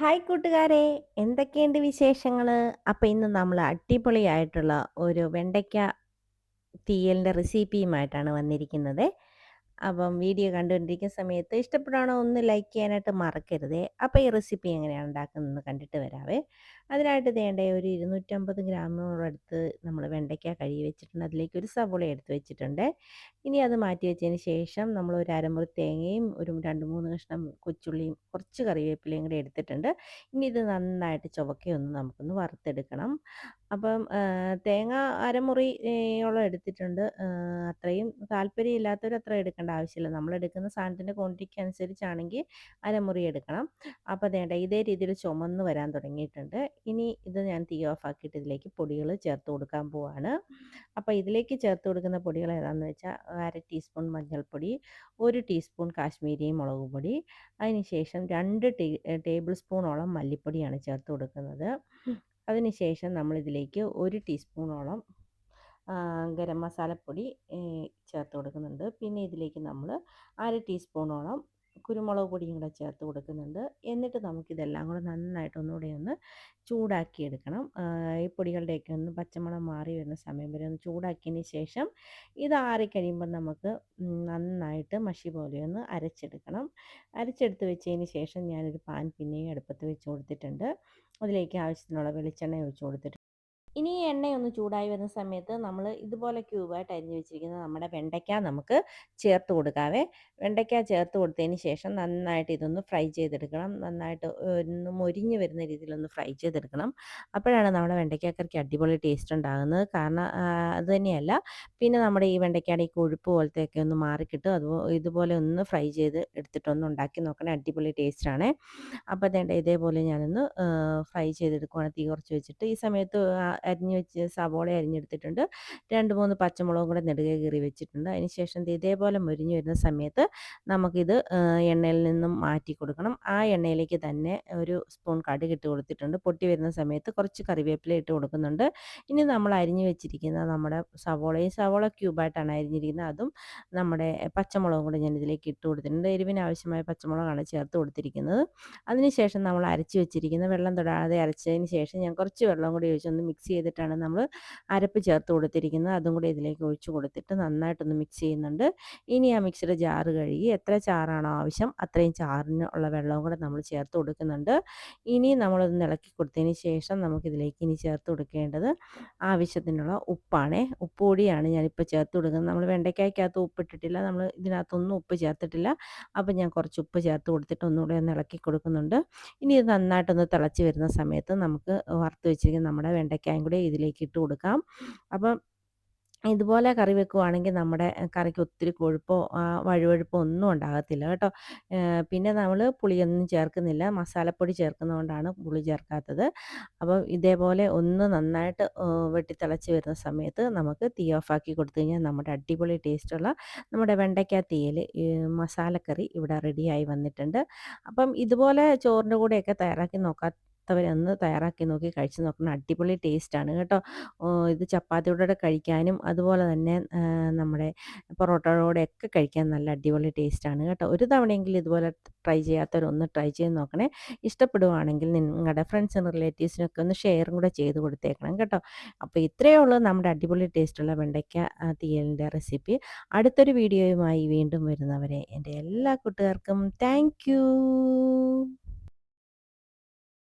Hi കൂട്ടുകാരെ. എന്തൊക്കെയുണ്ട് വിശേഷങ്ങൾ അപ്പോൾ ഇന്ന് നമ്മൾ അടിപൊളിയായിട്ടുള്ള ഒരു വെണ്ടയ്ക്ക തീയലിന്റെ റെസിപ്പിയുമായിട്ടാണ് വന്നിരിക്കുന്നത്. അപ്പം വീഡിയോ കണ്ടുകൊണ്ടിരിക്കുന്ന സമയത്ത് ഇഷ്ടപ്പെടുകയാണോ ഒന്ന് ലൈക്ക് ചെയ്യാനായിട്ട് മറക്കരുതേ. അപ്പോൾ ഈ റെസിപ്പി എങ്ങനെയാണ് ഉണ്ടാക്കുന്നതെന്ന് കണ്ടിട്ട് വരാവേ. അതിനായിട്ട് വേണ്ട ഒരു ഇരുന്നൂറ്റമ്പത് ഗ്രാമോളടുത്ത് നമ്മൾ വെണ്ടയ്ക്ക കഴുകി വെച്ചിട്ടുണ്ട്. അതിലേക്ക് ഒരു സവോള എടുത്ത് വെച്ചിട്ടുണ്ട്. ഇനി അത് മാറ്റി വെച്ചതിന് ശേഷം നമ്മൾ ഒരു അരമുറി തേങ്ങയും ഒരു രണ്ട് മൂന്ന് കഷ്ണം കൊച്ചുള്ളിയും കുറച്ച് കറിവേപ്പിലയും കൂടി എടുത്തിട്ടുണ്ട്. ഇനി ഇത് നന്നായിട്ട് ചുവക്കയൊന്ന് നമുക്കൊന്ന് വറുത്തെടുക്കണം. അപ്പം തേങ്ങ അരമുറിയോളം എടുത്തിട്ടുണ്ട്. അത്രയും താല്പര്യമില്ലാത്തവർ അത്ര എടുക്കേണ്ട ആവശ്യമില്ല. നമ്മൾ എടുക്കുന്ന സാധനത്തിന്റെ ക്വാണ്ടിറ്റിക്ക് അനുസരിച്ചാണെങ്കിൽ അരമുറി എടുക്കണം. അപ്പോൾ വേണ്ട ഇതേ രീതിയിൽ ചുമന്ന് വരാൻ തുടങ്ങിയിട്ടുണ്ട്. ഇനി ഇത് ഞാൻ തീ ഓഫ് ആക്കിയിട്ട് ഇതിലേക്ക് പൊടികൾ ചേർത്ത് കൊടുക്കാൻ പോവാണ്. അപ്പോൾ ഇതിലേക്ക് ചേർത്ത് കൊടുക്കുന്ന പൊടികൾ ഏതാണെന്ന് വെച്ചാൽ അര ടീസ്പൂൺ മഞ്ഞൾപ്പൊടി ഒരു ടീസ്പൂൺ കാശ്മീരി മുളക് പൊടി അതിനുശേഷം രണ്ട് ടീ ടേബിൾ സ്പൂണോളം മല്ലിപ്പൊടിയാണ് ചേർത്ത് കൊടുക്കുന്നത്. അതിനുശേഷം നമ്മളിതിലേക്ക് ഒരു ടീസ്പൂണോളം ഗരം മസാലപ്പൊടി ചേർത്ത് കൊടുക്കുന്നുണ്ട്. പിന്നെ ഇതിലേക്ക് നമ്മൾ അര ടീസ്പൂണോളം കുരുമുളക് പൊടിയും കൂടെ ചേർത്ത് കൊടുക്കുന്നുണ്ട്. എന്നിട്ട് നമുക്കിതെല്ലാം കൂടെ നന്നായിട്ട് ഒന്നുകൂടി ഒന്ന് ചൂടാക്കി എടുക്കണം. ഈ പൊടികളുടെയൊക്കെ ഒന്ന് പച്ചമണം മാറി വരുന്ന സമയം വരെ ഒന്ന് ചൂടാക്കിയതിന് ശേഷം ഇത് ആറിക്കഴിയുമ്പോൾ നമുക്ക് നന്നായിട്ട് മഷി പോലെ ഒന്ന് അരച്ചെടുക്കണം. അരച്ചെടുത്ത് വെച്ചതിന് ശേഷം ഞാനൊരു പാൻ പിന്നെയും അടുപ്പത്ത് വെച്ച് കൊടുത്തിട്ടുണ്ട്. അതിലേക്ക് ആവശ്യത്തിനുള്ള വെളിച്ചെണ്ണ ഒഴിച്ച് കൊടുത്തിട്ട് ഇനി ഈ എണ്ണയൊന്ന് ചൂടായി വരുന്ന സമയത്ത് നമ്മൾ ഇതുപോലെ ക്യൂബായിട്ട് അരിഞ്ഞു വെച്ചിരിക്കുന്ന നമ്മുടെ വെണ്ടയ്ക്ക നമുക്ക് ചേർത്ത് കൊടുക്കാവേ. വെണ്ടയ്ക്ക ചേർത്ത് കൊടുത്തതിന് ശേഷം നന്നായിട്ട് ഇതൊന്ന് ഫ്രൈ ചെയ്തെടുക്കണം. നന്നായിട്ട് ഒന്ന് മൊരിഞ്ഞ് വരുന്ന രീതിയിലൊന്ന് ഫ്രൈ ചെയ്തെടുക്കണം. അപ്പോഴാണ് നമ്മുടെ വെണ്ടയ്ക്കക്കറിക്ക് അടിപൊളി ടേസ്റ്റ് ഉണ്ടാകുന്നത്. കാരണം അത് തന്നെയല്ല. പിന്നെ നമ്മുടെ ഈ വെണ്ടയ്ക്കയുടെ ഈ കൊഴുപ്പ് പോലത്തെയൊക്കെ ഒന്ന് മാറിക്കിട്ടും. അത് ഇതുപോലെ ഒന്ന് ഫ്രൈ ചെയ്ത് എടുത്തിട്ടൊന്ന് ഉണ്ടാക്കി നോക്കണേ. അടിപൊളി ടേസ്റ്റാണ്. അപ്പോൾ ഇതേപോലെ ഞാനൊന്ന് ഫ്രൈ ചെയ്തെടുക്കുവാണ്. തീ കുറച്ച് വെച്ചിട്ട്. ഈ സമയത്ത് അരിഞ്ഞ് വെച്ച് സവോള അരിഞ്ഞെടുത്തിട്ടുണ്ട്. രണ്ട് മൂന്ന് പച്ചമുളകും കൂടെ നെടുകെ കീറി വെച്ചിട്ടുണ്ട്. അതിന് ശേഷം ഇതേപോലെ മുരിഞ്ഞ് വരുന്ന സമയത്ത് നമുക്കിത് എണ്ണയിൽ നിന്നും മാറ്റി കൊടുക്കണം. ആ എണ്ണയിലേക്ക് തന്നെ ഒരു സ്പൂൺ കടുക് ഇട്ട് കൊടുത്തിട്ടുണ്ട്. പൊട്ടി വരുന്ന സമയത്ത് കുറച്ച് കറിവേപ്പില ഇട്ട് കൊടുക്കുന്നുണ്ട്. ഇനി നമ്മൾ അരിഞ്ഞ് വെച്ചിരിക്കുന്ന നമ്മുടെ സവോളയും സവോള ക്യൂബായിട്ടാണ് അരിഞ്ഞിരിക്കുന്നത്. അതും നമ്മുടെ പച്ചമുളകും കൂടെ ഞാൻ ഇതിലേക്ക് ഇട്ട് കൊടുത്തിട്ടുണ്ട്. എരിവിന് ആവശ്യമായ പച്ചമുളകാണ് ചേർത്ത് കൊടുത്തിരിക്കുന്നത്. അതിനുശേഷം നമ്മൾ അരച്ച് വെച്ചിരിക്കുന്ന വെള്ളം തൊടാതെ അരച്ചതിന് ശേഷം ഞാൻ കുറച്ച് വെള്ളം കൂടി ഒഴിച്ചൊന്ന് മിക്സ് ചെയ്തിട്ടാണ് നമ്മൾ അരപ്പ് ചേർത്ത് കൊടുത്തിരിക്കുന്നത്. അതും കൂടി ഇതിലേക്ക് ഒഴിച്ച് കൊടുത്തിട്ട് നന്നായിട്ടൊന്ന് മിക്സ് ചെയ്യുന്നുണ്ട്. ഇനി ആ മിക്സിയുടെ ജാറ് കഴുകി എത്ര ചാറാണോ ആവശ്യം അത്രയും ചാറിന് ഉള്ള വെള്ളവും കൂടെ നമ്മൾ ചേർത്ത് കൊടുക്കുന്നുണ്ട്. ഇനി നമ്മളൊന്ന് ഇളക്കി കൊടുത്തതിന് ശേഷം നമുക്കിതിലേക്ക് ഇനി ചേർത്ത് കൊടുക്കേണ്ടത് ആവശ്യത്തിനുള്ള ഉപ്പാണേ. ഉപ്പ് കൂടിയാണ് ഞാനിപ്പോൾ ചേർത്ത് കൊടുക്കുന്നത്. നമ്മൾ വെണ്ടയ്ക്കായ്ക്കകത്ത് ഉപ്പിട്ടിട്ടില്ല നമ്മൾ ഇതിനകത്തൊന്നും ഉപ്പ് ചേർത്തിട്ടില്ല. അപ്പം ഞാൻ കുറച്ച് ഉപ്പ് ചേർത്ത് കൊടുത്തിട്ട് ഒന്നുകൂടെ ഒന്ന് ഇളക്കി കൊടുക്കുന്നുണ്ട്. ഇനി ഇത് നന്നായിട്ടൊന്ന് തിളച്ച് വരുന്ന സമയത്ത് നമുക്ക് വറുത്ത് വെച്ചിരിക്കുന്ന നമ്മുടെ വെണ്ടയ്ക്കായും കൂടി ഇതിലേക്ക് ഇട്ട് കൊടുക്കാം. അപ്പം ഇതുപോലെ കറി വെക്കുവാണെങ്കിൽ നമ്മുടെ കറിക്ക് ഒത്തിരി കൊഴുപ്പോ വഴുവഴുപ്പോ ഒന്നും ഉണ്ടാകത്തില്ല കേട്ടോ. പിന്നെ നമ്മൾ പുളിയൊന്നും ചേർക്കുന്നില്ല. മസാലപ്പൊടി ചേർക്കുന്നതുകൊണ്ടാണ് പുളി ചേർക്കാത്തത്. അപ്പം ഇതേപോലെ ഒന്ന് നന്നായിട്ട് വെട്ടിത്തിളച്ച് വരുന്ന സമയത്ത് നമുക്ക് തീ ഓഫാക്കി കൊടുത്തു കഴിഞ്ഞാൽ നമ്മുടെ അടിപൊളി ടേസ്റ്റുള്ള നമ്മുടെ വെണ്ടയ്ക്ക തീയൽ മസാലക്കറി ഇവിടെ റെഡിയായി വന്നിട്ടുണ്ട്. അപ്പം ഇതുപോലെ ചോറിന്റെ കൂടെയൊക്കെ തയ്യാറാക്കി നോക്കാം ഒന്ന് തയ്യാറാക്കി നോക്കി കഴിച്ച് നോക്കണം. അടിപൊളി ടേസ്റ്റാണ് കേട്ടോ. ഇത് ചപ്പാത്തിയോടെ കഴിക്കാനും അതുപോലെ തന്നെ നമ്മുടെ പൊറോട്ടയോടെ ഒക്കെ കഴിക്കാൻ നല്ല അടിപൊളി ടേസ്റ്റാണ് കേട്ടോ. ഒരു തവണയെങ്കിലും ഇതുപോലെ ട്രൈ ചെയ്യാത്തവരൊന്ന് ട്രൈ ചെയ്ത് നോക്കണേ. ഇഷ്ടപ്പെടുവാണെങ്കിൽ നിങ്ങളുടെ ഫ്രണ്ട്സിനും റിലേറ്റീവ്സിനൊക്കെ ഒന്ന് ഷെയറും കൂടെ ചെയ്ത് കൊടുത്തേക്കണം കേട്ടോ. അപ്പോൾ ഇത്രയേ ഉള്ളൂ നമ്മുടെ അടിപൊളി ടേസ്റ്റുള്ള വെണ്ടയ്ക്ക തീയലിന്റെ റെസിപ്പി അടുത്തൊരു വീഡിയോയുമായി വീണ്ടും വരുന്നവരെ എന്റെ എല്ലാ കൂട്ടുകാർക്കും താങ്ക്